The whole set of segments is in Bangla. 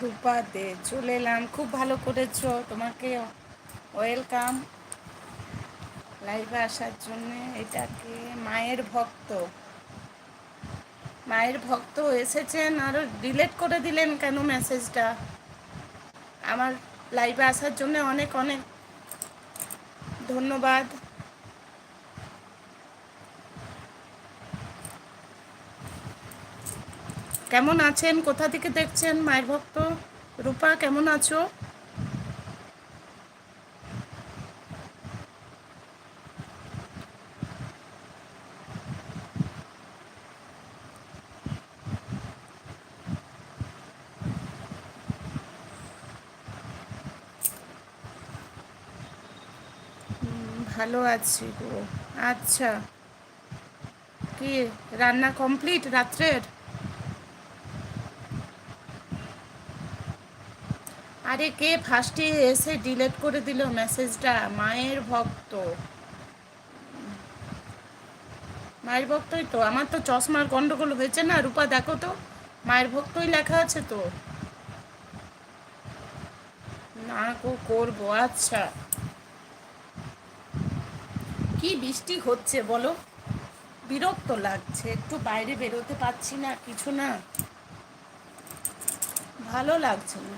রূপা দে, চলে এলাম। খুব ভালো করেছ। তোমাকে ওয়েলকাম লাইভে আসার জন্য। এটাকে মায়ের ভক্ত। মায়ের ভক্ত এসেছেন। আর ডিলেট করে দিলেন কেন মেসেজটা আমার লাইভে আসার জন্য অনেক অনেক ধন্যবাদ। কেমন আছেন? কোথা থেকে দেখছেন মায়ের ভক্ত? রূপা, কেমন আছো? ভালো আছি গো। আচ্ছা। কি, রান্না কমপ্লিট রাত্রের? আরে কে ফার্স্টে এসে ডিলেট করে দিল মেসেজটা মায়ের ভক্ত। মায়ের ভক্তই তো। আমার তো চশমার গন্ডগোল হয়েছে না, রূপা দেখো তো। মায়ের ভক্তই লেখা আছে তো। না গো, করব আচ্ছা। কি বৃষ্টি হচ্ছে বলো? বিরক্ত লাগছে, একটু বাইরে বেরোতে পারছি না, কিছু না। ভালো লাগছে না।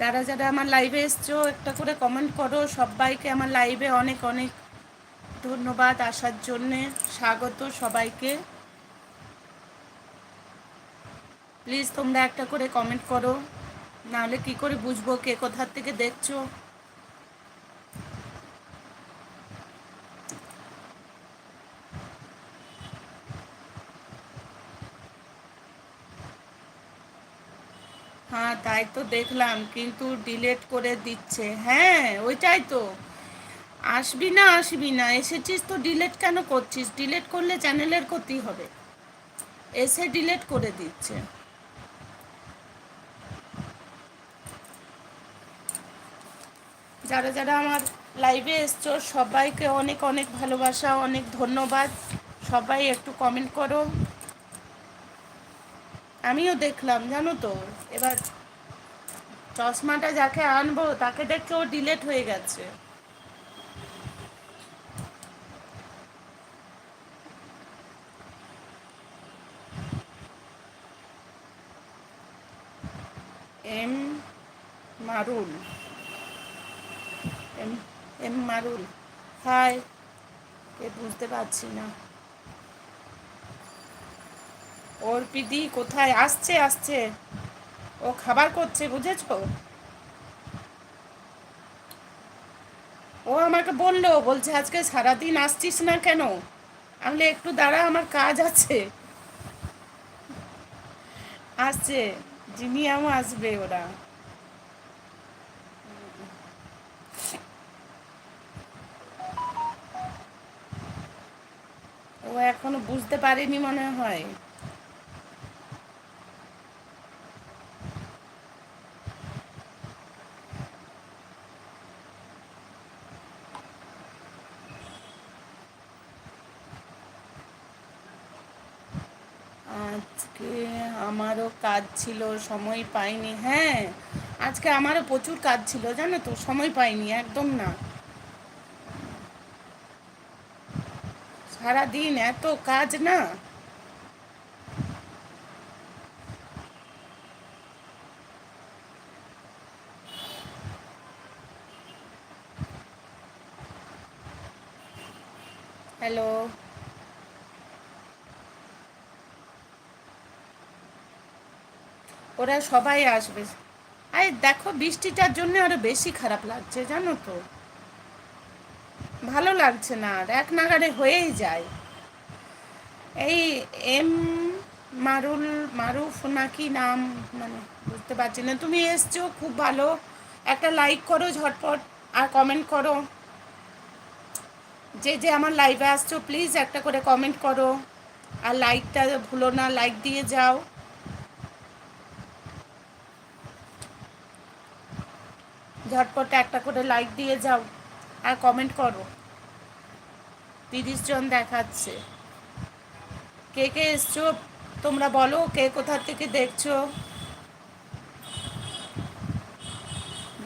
যারা যারা আমার লাইভে এসছো, একটা করে কমেন্ট করো। সবাইকে আমার লাইভে অনেক অনেক ধন্যবাদ আসার জন্যে। স্বাগত সবাইকে। প্লিজ তোমরা একটা করে কমেন্ট করো। নাহলে কি করে বুঝব কে কোথার থেকে দেখছ হ্যাঁ তাই তো দেখলাম, কিন্তু ডিলেট করে দিচ্ছে। হ্যাঁ ওইটাই তো। আসবি না আসবি না, এসেছিস তো ডিলেট কেন করছিস? ডিলেট করলে চ্যানেলের ক্ষতি হবে। এসে ডিলেট করে দিচ্ছে। যারা যারা আমার লাইভে এসছো, সবাইকে অনেক অনেক ভালোবাসা, অনেক ধন্যবাদ। সবাই একটু কমেন্ট করো। আমিও দেখলাম, জানো তো? এবার চশমাটা যাকে আনব, তাকে দেখে ও ডিলেট হয়ে গেছে। এম মারুল। এম এম মারুল। হাই এ বুঝতে পারছি না। ওর পিদি কোথায়? আসছে আসছে। ও খাবার করছে, বুঝেছ? ও আমাকে বলল, বলছে, আজকে সারাদিন আসছিস না কেন? আমি একটু দাঁড়া, আমার কাজ আছে। আসছে জিনিয়াও আসবে ওরা। ও এখনও বুঝতে পারেনি মনে হয় আজকে আমারও কাজ ছিল, সময় পাইনি হ্যাঁ। আজকে আমারও প্রচুর কাজ ছিল, জানো তো, সময় পাইনি, একদম না। সারাদিন এত কাজ না। ওরা সবাই আসবে। আরে দেখো, বৃষ্টিটার জন্য আরও বেশি খারাপ লাগছে, জানো তো। ভালো লাগছে না আর, এক নাগারে হয়েই যায়। এই এম মারুল, মারুফ নাকি নাম মানে বুঝতে পারছি না। তুমি এসছো, খুব ভালো। একটা লাইক করো ঝটপট, আর কমেন্ট করো। যে যে আমার লাইভে আসছো প্লিজ একটা করে কমেন্ট করো। আর লাইকটা ভুলো না লাইক দিয়ে যাও। ঝটপট একটা করে লাইক দিয়ে যাও আর কমেন্ট করো। তিরিশ জন দেখাচ্ছে। কে কে এসছো? তোমরা বলো, কে কোথা থেকে দেখছ?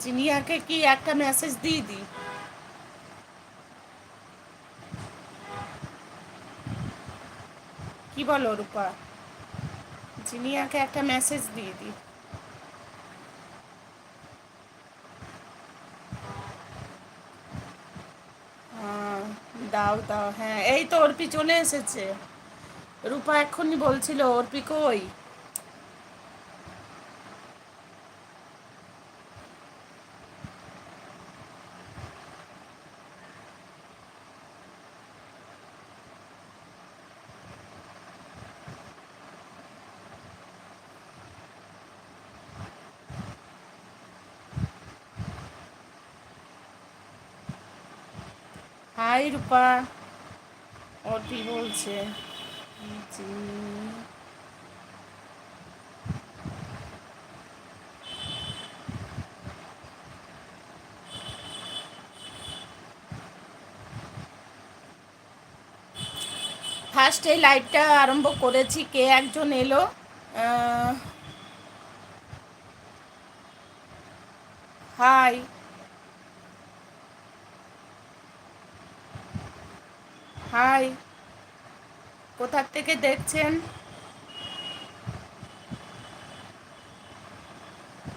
জিনিয়াকে কি একটা মেসেজ দিয়ে দিই? কি বলো রূপা? জিনিয়াকে একটা মেসেজ দিয়ে দিই হ্যাঁ, দাও দাও হ্যাঁ। এই তো অর্পি চলে এসেছে। রূপা এক্ষুনি বলছিল অর্পি কই? হাই রূপা। অর্পি বলছে ফার্স্ট এই লাইভটা আরম্ভ করেছি কে একজন এলো? Hi hi. কোথার থেকে দেখছেন?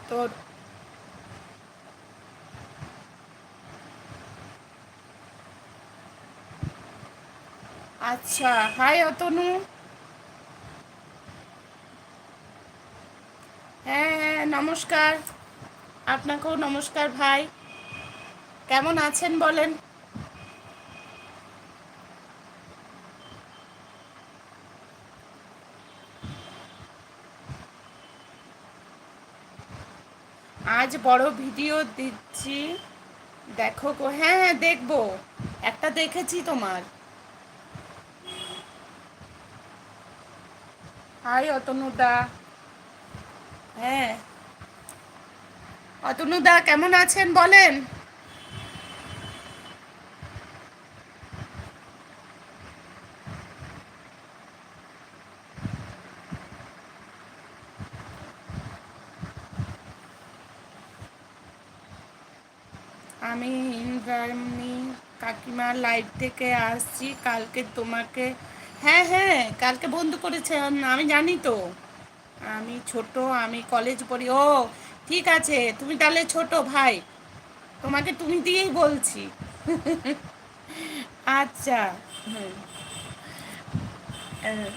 তো আচ্ছা হাই অতনু। হ্যাঁ হ্যাঁ নমস্কার। আপনাকেও নমস্কার ভাই। কেমন আছেন বলেন? আজ বড় ভিডিও দিচ্ছি। দেখো গো হ্যাঁ হ্যাঁ দেখব। একটা দেখেছি তোমার। হাই, অতনুদা। হ্যাঁ। অতনুদা, কেমন আছেন বলেন? আমি ইন্দ্রাণী কাকিমার লাইভ থেকে আসছি। কালকে তোমাকে হ্যাঁ হ্যাঁ কালকে বন্ধ করেছেন আমি জানি তো। আমি ছোট আমি কলেজ পড়ি। ও ঠিক আছে তুমি তাহলে ছোট ভাই। তোমাকে তুমি দিয়েই বলছি। আচ্ছা। হুম। আহ,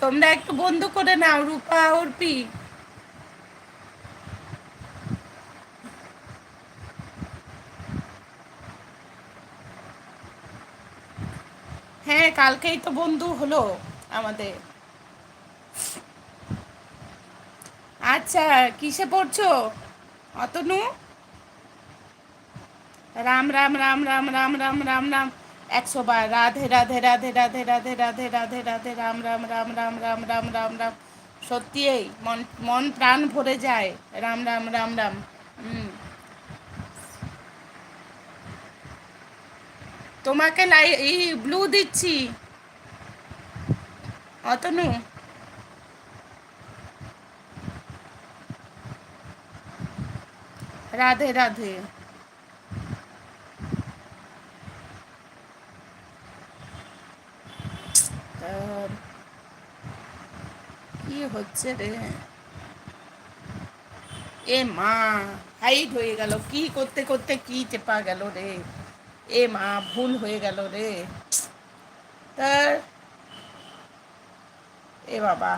তোমরা একটু বন্ধ করে নাও রূপা অর্পি। কালকেই তো বন্ধু হলো আমাদের আচ্ছা কিসে পড়ছো অতনু রাম রাম রাম রাম রাম রাম রাম রাম একশো বার রাধে রাধে রাধে রাধে রাধে রাধে রাধে রাধে রাম রাম রাম রাম রাম রাম রাম রাম সত্যি মন মন প্রাণ ভরে যায় রাম রাম রাম রাম হুম তোমাকে লাই, এই ব্লু দিচ্ছি। অতনু। রাধে রাধে। কি হচ্ছে রে? এ মা হাইট হয়ে গেল। কি করতে করতে কি চেপা গেল রে? এ মা, ভুল হয়ে গেল রে। তার এ বাবা।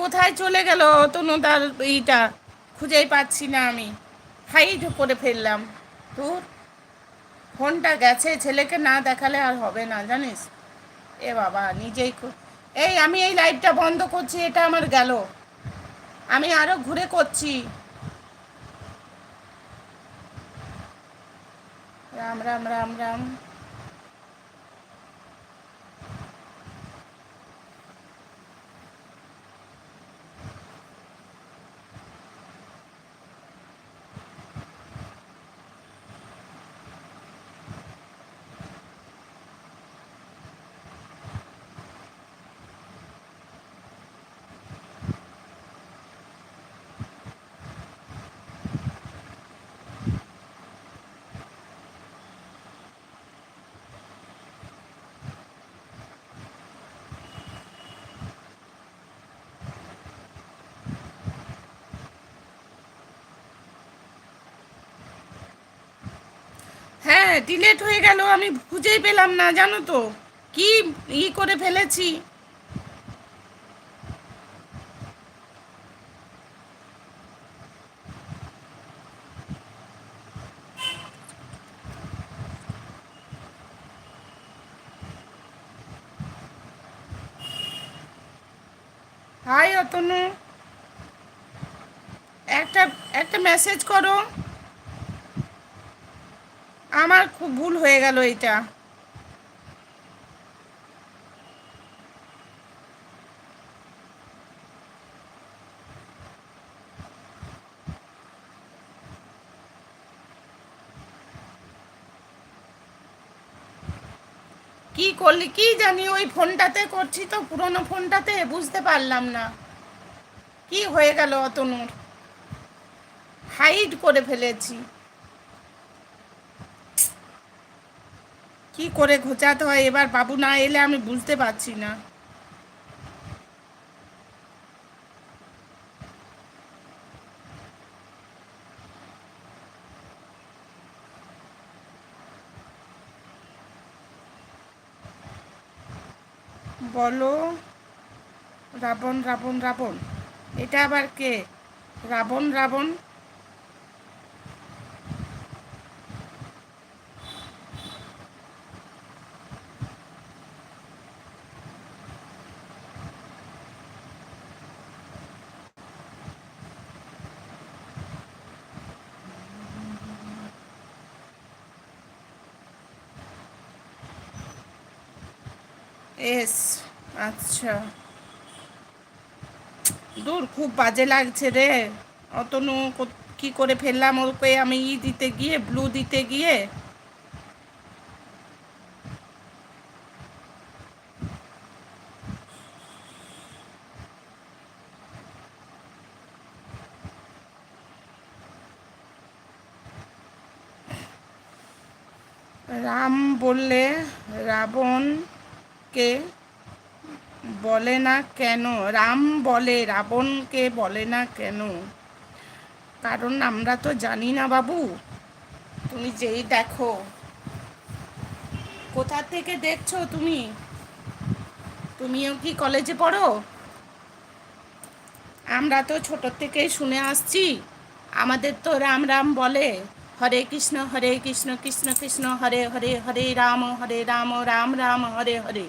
কোথায় চলে গেল তনু তার এইটা খুঁজেই পাচ্ছি না আমি। হাইড করে ফেললাম। তো ফোনটা গেছে, ছেলেকে না দেখালে আর হবে না, জানিস? এ বাবা, নিজেই এই, আমি এই লাইভটা বন্ধ করছি, এটা আমার গেল। আমি আরও ঘুরে করছি। রাম রাম রাম রাম। হ্যাঁ ডিলেট হয়ে গেল, আমি খুঁজেই পেলাম না, জানো তো। কি ই করে ফেলেছি? হাই, অতনু। একটা একটা মেসেজ করো। আমার খুব ভুল হয়ে গেল এটা কি করলি? কি জানি, ওই ফোনটাতে করছি তো, পুরনো ফোনটাতে, বুঝতে পারলাম না। কি হয়ে গেল অতনুর? হাইড করে ফেলেছি। কি করে ঘোচাতে হয়? এবার বাবু না এলে আমি বুঝতে পারছি না। বলো, রাবণ রাবণ রাবণ। এটা আবার কে? রাবণ রাবণ এস আচ্ছা। দূর, খুব বাজে লাগছে রে। অতনু কো- করে ফেললাম ওকে? আমি ই দিতে গিয়ে ব্লু দিতে গিয়ে। রাম বললে, রাবণকে বলে না কেন? রাম বলে, রাবণকে বলে না কেন? কারণ আমরা তো জানি না বাবু। তুমি যেই দেখো। কোথা থেকে দেখছ তুমি? তুমিও কি কলেজে পড়ো? আমরা তো ছোট থেকেই শুনে আসছি। আমাদের তো রাম রাম বলে, হরে কৃষ্ণ হরে কৃষ্ণ কৃষ্ণ কৃষ্ণ, হরে হরে হরে রাম হরে রাম রাম রাম, হরে হরে।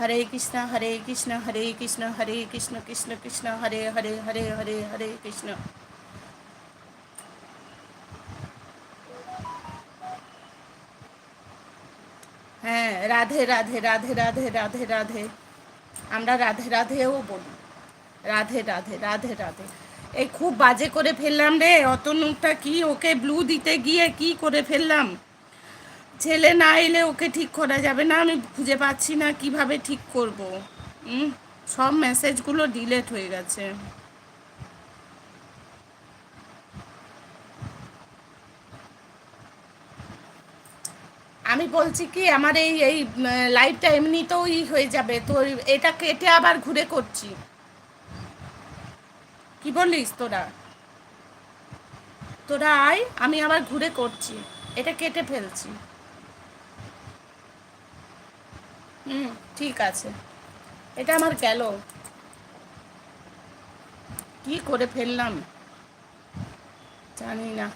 হরে কৃষ্ণ হরে কৃষ্ণ হরে কৃষ্ণ হরে কৃষ্ণ কৃষ্ণ কৃষ্ণ হরে হরে হরে হরে হরে কৃষ্ণ হ্যাঁ রাধে রাধে রাধে রাধে রাধে রাধে। আমরা রাধে, রাধেও বলি। রাধে রাধে রাধে রাধে। এই খুব বাজে করে ফেললাম রে, অত নুকটা কি? ওকে ব্লু দিতে গিয়ে কি করে ফেললাম? ছেলে না এলে ওকে ঠিক করা যাবে না, আমি খুঁজে পাচ্ছি না কীভাবে ঠিক করব। সব মেসেজগুলো ডিলেট হয়ে গেছে। আমি বলছি কি, আমার এই এই লাইফটা এমনিতেও ই হয়ে যাবে, তো এটা কেটে আবার ঘুরে করছি। কি বলিস তোরা? তোরা আয়, আমি আবার ঘুরে করছি, এটা কেটে ফেলছি। হুম ঠিক আছে। এটা আমার গেল। কি করে ফেললাম? জানি না।